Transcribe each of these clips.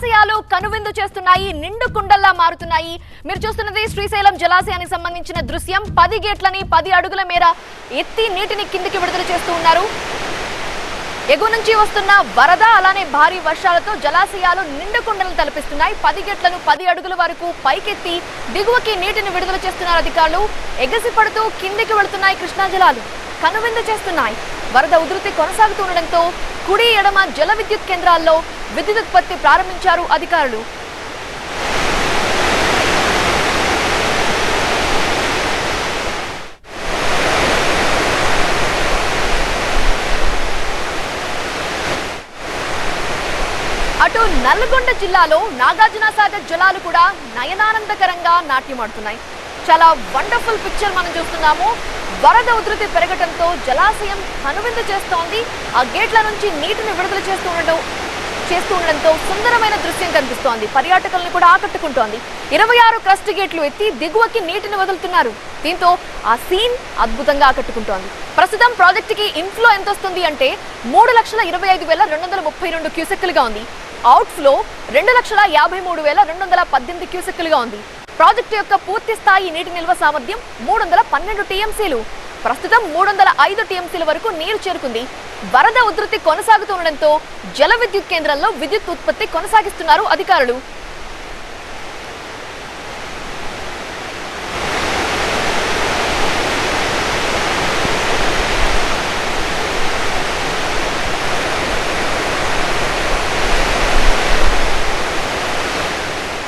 జలాశయాలు కనువిందు చేస్తున్నాయి నిండు కుండల్లా మారుతున్నాయి. మీరు చూస్తున్నది శ్రీశైలం జలాశయానికి సంబంధించిన దృశ్యం. పది గేట్లని పది అడుగుల మేర ఎత్తి నీటిని కిందికి విడుదల చేస్తూ ఉన్నారు. ఎగువ నుంచి వస్తున్న వరద అలానే భారీ వర్షాలతో జలాశయాలు నిండు కుండలు తలపిస్తున్నాయి. పది గేట్లను పది అడుగుల వరకు పైకెత్తి దిగువకి నీటిని విడుదల చేస్తున్నారు అధికారులు. ఎగసి పడుతూ కిందికి వెళుతున్నాయి కృష్ణా జలాలు. కనువిందు చేస్తున్నాయి. వరద ఉధృతి కొనసాగుతుండటంతో కుడి ఎడమ జల విద్యుత్ కేంద్రాల్లో విద్యుత్ ఉత్పత్తి ప్రారంభించారు అధికారులు. అటు నల్గొండ జిల్లాలో నాగార్జున సాగర్ జలాలు కూడా నయనానందకరంగా నాట్యమాడుతున్నాయి. చాలా వండర్ఫుల్ పిక్చర్ మనం చూస్తున్నాము. వరద ఉధృతి పెరగటంతో జలాశయం కనువిందు చేస్తోంది. ఆ గేట్ల నుంచి నీటిని విడుదల చేస్తూ ఉండటం చేస్తూ ఉండడంతో సుందరమైన దృశ్యం కనిపిస్తోంది. పర్యాటకులను కూడా ఆకట్టుకుంటోంది. ఇరవై ఆరు క్రస్ట్ గేట్లు ఎత్తి దిగువకి నీటిని వదులుతున్నారు. దీంతో ఆ సీన్ అద్భుతంగా ఆకట్టుకుంటోంది. ప్రస్తుతం ప్రాజెక్టుకి ఇన్ఫ్లో ఎంత వస్తుంది అంటే మూడు లక్షల ఇరవై ఐదు వేల రెండు వందల ముప్పై రెండు క్యూసెక్కులుగా ఉంది. అవుట్ ఫ్లో రెండు లక్షల యాభై మూడు వేల రెండు వందల పద్దెనిమిది క్యూసెక్కులుగా ఉంది. ప్రాజెక్టు యొక్క పూర్తి స్థాయి నీటి నిల్వ సామర్థ్యం మూడు వందల పన్నెండు టీఎంసీలు. ప్రస్తుతం మూడు వందల ఐదు టీఎంసీల వరకు నీరు చేరుకుంది. వరద ఉధృతి కొనసాగుతుండటంతో జల విద్యుత్ కేంద్రంలో విద్యుత్ ఉత్పత్తి కొనసాగిస్తున్నారు అధికారులు.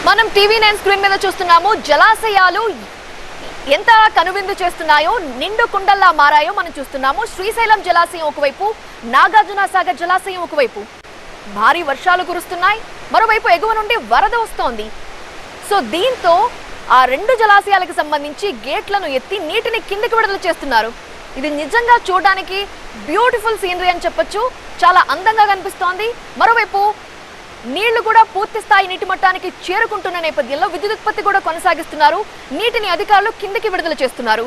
మనం టీవీ నైన్ స్క్రీన్ మీద చూస్తున్నాము జలాశయాలు ఎంత కనువిందు చేస్తున్నాయో నిండు కుండల్లా మారాయో మనం చూస్తున్నాము. శ్రీశైలం జలాశయం ఒకవైపు నాగార్జున సాగర్ జలాశయం ఒకవైపు. భారీ వర్షాలు కురుస్తున్నాయి. మరోవైపు ఎగువ నుండి వరద వస్తోంది. సో దీంతో ఆ రెండు జలాశయాలకు సంబంధించి గేట్లను ఎత్తి నీటిని కిందికి విడుదల చేస్తున్నారు. ఇది నిజంగా చూడడానికి బ్యూటిఫుల్ సీనరీ అని చెప్పొచ్చు. చాలా అందంగా కనిపిస్తోంది. మరోవైపు నీళ్ళు కూడా పూర్తి స్థాయి నీటి మట్టానికి చేరుకుంటున్న నేపథ్యంలో విద్యుత్ ఉత్పత్తి కూడా కొనసాగిస్తున్నారు. నీటిని అధికారులు కిందికి విడుదల చేస్తున్నారు.